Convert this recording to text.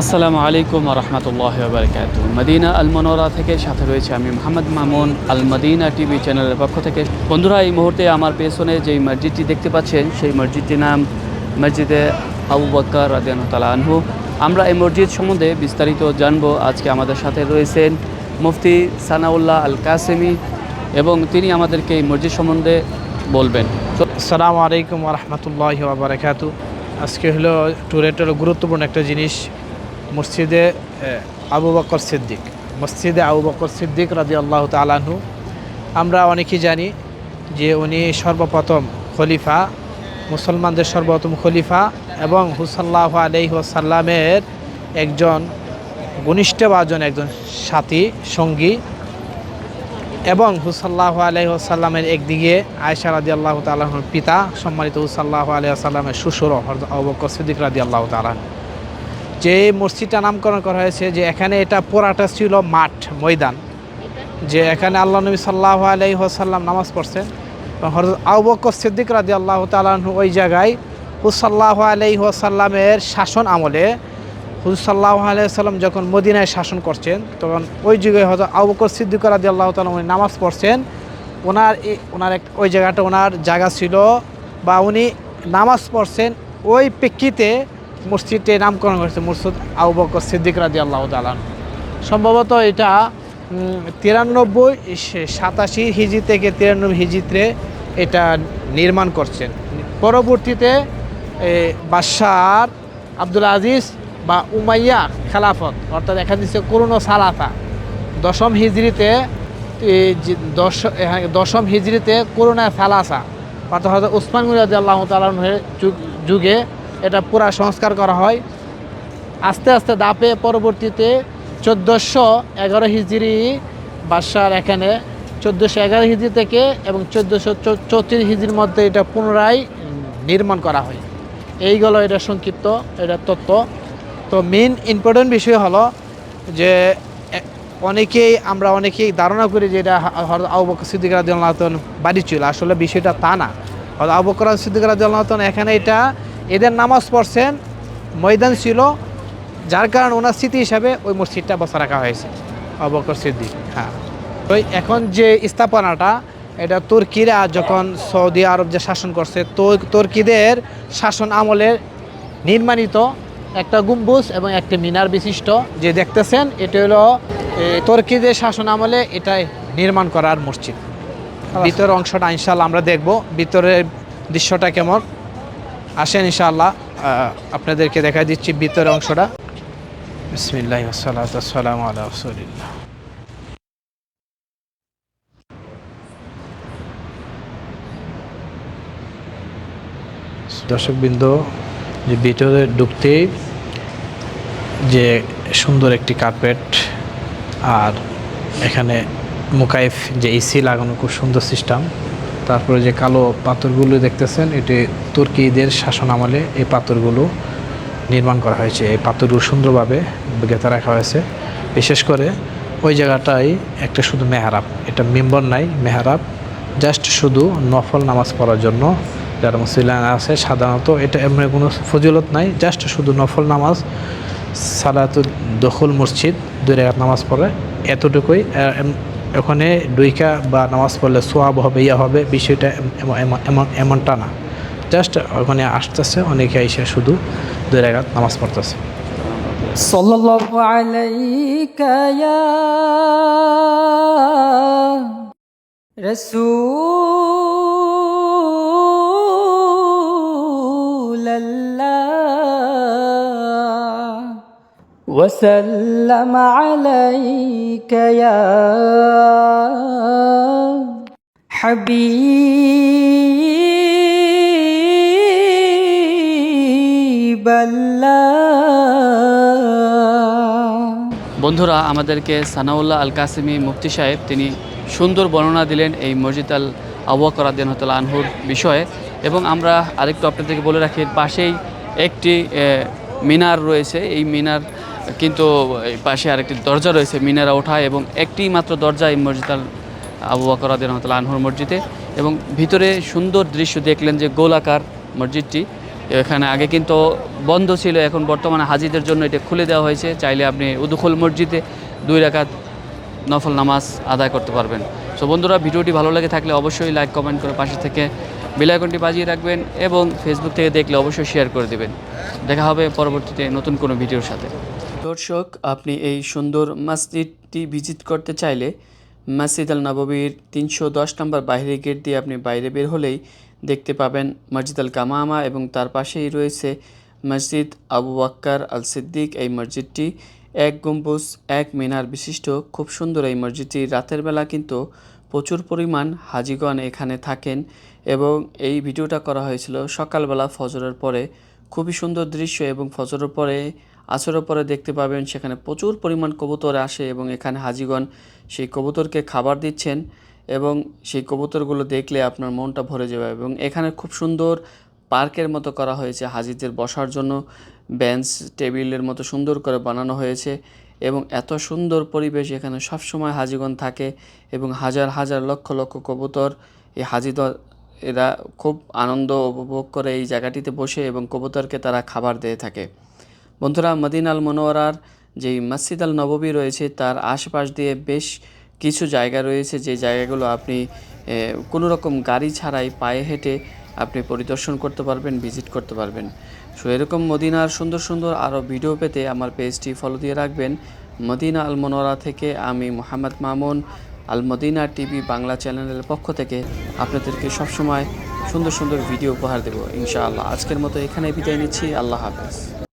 আসসালামু আলাইকুম রহমতুল্লাহ বারকাত মদিনা আল মনোরা থেকে সাথে রয়েছে আমি মোহাম্মদ মামুন আল মদিনা টিভি চ্যানেলের পক্ষ থেকে। বন্ধুরা, এই মুহূর্তে আমার পেছনে যেই মসজিদটি দেখতে পাচ্ছেন, সেই মসজিদটির নাম মসজিদে আবু বক্কর রাদিয়ান তালা আনহু। আমরা এই মসজিদ সম্বন্ধে বিস্তারিত জানব। আজকে আমাদের সাথে রয়েছেন মুফতি সানাউল্লাহ আল কাসেমি এবং তিনি আমাদেরকে এই মসজিদ সম্বন্ধে বলবেন। তো আসসালামু আলাইকুম রহমতুল্লাহ বারাকাত আজকে হলো ট্যুরেটের গুরুত্বপূর্ণ একটা জিনিস। মসজিদে আবু বকর সিদ্দিক। মসজিদে আবু বকর সিদ্দিক রাজি আল্লাহ তালাহু আমরা অনেকেই জানি যে উনি সর্বপ্রথম খলিফা, মুসলমানদের সর্বপ্রথম খলিফা এবং হুসাল্লাহ আলহি ওসাল্লামের একজন ঘনিষ্ঠভাজন একজন সাথী, সঙ্গী এবং হুসাল্লাহ আলহিহাসাল্লামের একদিকে আয়সা রাদি আল্লাহ তালাহর পিতা, সম্মানিত হুসাল্লাহ আলহিহাসাল্লামের শ্বশুর অবকর সিদ্দিক রাদি আল্লাহ তালাহ যে মসজিদটা নামকরণ করা হয়েছে, যে এখানে এটা পুরাটা ছিল মাঠ, ময়দান। যে এখানে আল্লাহ নবী সাল্লাহ আলাই আলহিহাসাল্লাম নামাজ পড়ছেন হরত আবকর সিদ্দিক রাদি আল্লাহ তালাহ ওই জায়গায় হুসাল্লাহ আলাই আলহিহাসাল্লামের শাসন আমলে হুজুসাল্লাহ আলাইসাল্লাম যখন মদিনায় শাসন করছেন, তখন ওই যুগে হয়তো আবুকর সিদ্দিক রাদি আল্লাহ তালা উনি নামাজ পড়ছেন। ওনার ওনার এক, ওই জায়গাটা ওনার জায়গা ছিল বা উনি নামাজ পড়ছেন ওই প্রেক্ষিতে মসজিদটি নামকরণ করেছে মসজিদ আবু বকর সিদ্দিক রাদি আল্লাহ তালান সম্ভবত এটা তিরানব্বই সাতাশি হিজি থেকে তিরানব্বই হিজিতে এটা নির্মাণ করছেন। পরবর্তীতে এ, বাদশার আব্দুল আজিজ বা উমাইয়া খেলাফত অর্থাৎ এখানে দিচ্ছে করুণ সালাফা দশম হিজড়িতে দশ হ্যাঁ, দশম হিজড়িতে করুণা সালাসা অর্থাৎ হয়তো উসমান গুরাদ আল্লাহ তালের যুগে এটা পুরা সংস্কার করা হয়। আস্তে আস্তে দাপে পরবর্তীতে চোদ্দোশো এগারো হিজড়ি বাদশার এখানে চোদ্দোশো এগারো হিজড়ি থেকে এবং চোদ্দোশো চৌত্রিশ হিজড়ির মধ্যে এটা পুনরায় নির্মাণ করা হয়। এইগুলো এটা সংক্ষিপ্ত, এটা তত্ত্ব তো মেন ইম্পর্টেন্ট বিষয় হলো যে অনেকেই আমরা অনেকেই ধারণা করি যে এটা হয়তো আবু বকর সিদ্দিক বাড়ি ছিল। আসলে বিষয়টা তা না। হয়তো আবু বকর সিদ্দিক রাদিয়াল্লাহু এখানে এটা এদের নামাজ পড়ছেন ময়দান ছিল যার কারণে ওনার স্মৃতি হিসাবে ওই মসজিদটা বসা রাখা হয়েছে। অবকর বকর সিদ্দিক হ্যাঁ। তো এখন যে স্থাপনাটা এটা তুর্কিরা যখন সৌদি আরব যে শাসন করছে তো তুর্কিদের শাসন আমলের নির্মাণিত একটা গম্বুজ এবং একটি মিনার বিশিষ্ট যে দেখতেছেন এটা হলো তুর্কিদের শাসন আমলে এটা নির্মাণ করার মসজিদ। ভিতরের অংশটা ইনশাল্লাহ আমরা দেখব ভিতরের দৃশ্যটা কেমন। আসেন ইনশাআল্লাহ আপনাদেরকে দেখা দিচ্ছি ভিতরের অংশটা। বিসমিল্লাহ সালাম দর্শকবৃন্দ, যে ভিতরে ঢুকতেই যে সুন্দর একটি কার্পেট আর এখানে মুকাইফ যে এসি লাগানো খুব সুন্দর সিস্টেম তারপরে যে কালো পাথরগুলো দেখতেছেন, এটি তুর্কিদের শাসন আমলে এই পাথরগুলো নির্মাণ করা হয়েছে। এই পাথরগুলো সুন্দরভাবে গেঁথে রাখা হয়েছে। বিশেষ করে ওই জায়গাটাই একটা শুধু মেহরাব, এটা মেম্বর নাই, মেহরাব। জাস্ট শুধু নফল নামাজ পড়ার জন্য যারা মুসলিম আছে, সাধারণত এটা এমনি কোনো ফজিলত নাই, জাস্ট শুধু নফল নামাজ সালাতুল দখল মসজিদ, দুই রেখাত নামাজ পড়ে। এতটুকুই ওখানে দুইকা বা নামাজ পড়লে সোয়াব হবে ইয়া হবে বিষয়টা এম- এমন এমন এমনটা না জাস্ট ওখানে আসতেছে অনেকে এসে শুধু দুই রেখাত নামাজ পড়তেছে صلى الله عليك يا رسول وسلم عليك يا حبيب الله বন্ধুরা আমাদেরকে সানাউল্লাহ আল কাসিমি মুফতি সাহেব তিনি সুন্দর বর্ণনা দিলেন এই মসজিদ আল আবুয়াকর আদিনতল আনহুর বিষয়ে এবং আমরা আরেকটু আপনাদেরকে বলে রাখি এর পাশেই একটি এ, মিনার রয়েছে এই মিনার কিন্তু পাশে আরেকটি দরজা রয়েছে, মিনারা ওঠা, এবং একটি মাত্র দরজা এই মসজিদ আল আবু বকর আদিনতল আনহুর মসজিদে। এবং ভিতরে সুন্দর দৃশ্য দেখলেন যে গোলাকার মসজিদটি। এখানে আগে কিন্তু বন্ধ ছিল, এখন বর্তমানে হাজিদের জন্য এটা খুলে দেওয়া হয়েছে। চাইলে আপনি উদুখুল মসজিদে দুই রাকাত নফল নামাজ আদায় করতে পারবেন। সো বন্ধুরা, ভিডিওটি ভালো লাগে থাকলে অবশ্যই লাইক কমেন্ট করে পাশে থেকে বেলাইকনটি বাজিয়ে রাখবেন এবং ফেসবুক থেকে দেখলে অবশ্যই শেয়ার করে দেবেন। দেখা হবে পরবর্তীতে নতুন কোনো ভিডিওর সাথে। দর্শক, আপনি এই সুন্দর মসজিদটি ভিজিট করতে চাইলে মসজিদ আল নববীর তিনশো দশ নম্বর বাইরের গেট দিয়ে আপনি বাইরে বের হলেই দেখতে পাবেন মসজিদ আল কামামা এবং তার পাশেই রয়েছে মসজিদ আবু বাক্কার আল সিদ্দিক। এই মসজিদটি এক গম্বুজ, এক মিনার বিশিষ্ট। খুব সুন্দর এই মসজিদটি। রাতের বেলা কিন্তু প্রচুর পরিমাণ হাজিগণ এখানে থাকেন এবং এই ভিডিওটা করা হয়েছিল সকালবেলা ফজরের পরে। খুবই সুন্দর দৃশ্য এবং ফজরের পরে আসরের পরে দেখতে পাবেন সেখানে প্রচুর পরিমাণ কবুতর আসে এবং এখানে হাজিগণ সেই কবুতরকে খাবার দিচ্ছেন এবং সেই কবুতরগুলো দেখলে আপনার মনটা ভরে যাবে এবং এখানে খুব সুন্দর পার্কের মতো করা হয়েছে, হাজিদের বসার জন্য বেঞ্চ, টেবিলের মতো সুন্দর করে বানানো হয়েছে এবং এত সুন্দর পরিবেশ এখানে সবসময় হাজিগণ থাকে এবং হাজার হাজার লক্ষ লক্ষ কবুতর এই হাজিদ, এরা খুব আনন্দ উপভোগ করে এই জায়গাটিতে বসে এবং কবুতরকে তারা খাবার দিয়ে থাকে। বন্ধুরা মদিন আল মনোয়ারার যেই মসজিদ আল নববী রয়েছে, তার আশপাশ দিয়ে বেশ কিছু জায়গা রয়েছে। যে জায়গাগুলো আপনি কোনো রকম গাড়ি ছাড়াই পায়ে হেঁটে আপনি পরিদর্শন করতে পারবেন, ভিজিট করতে পারবেন। সো, এরকম মদিনার সুন্দর সুন্দর আরও ভিডিও পেতে আমার পেজটি ফলো দিয়ে রাখবেন। মদিনা আল মনোয়ারা থেকে আমি মোহাম্মদ মামুন, আল মদিনা টিভি বাংলা চ্যানেলের পক্ষ থেকে আপনাদেরকে সবসময় সুন্দর সুন্দর ভিডিও উপহার দেবো। ইনশাআল্লাহ। আজকের মতো এখানে বিদায় নিচ্ছি। আল্লাহ হাফেজ।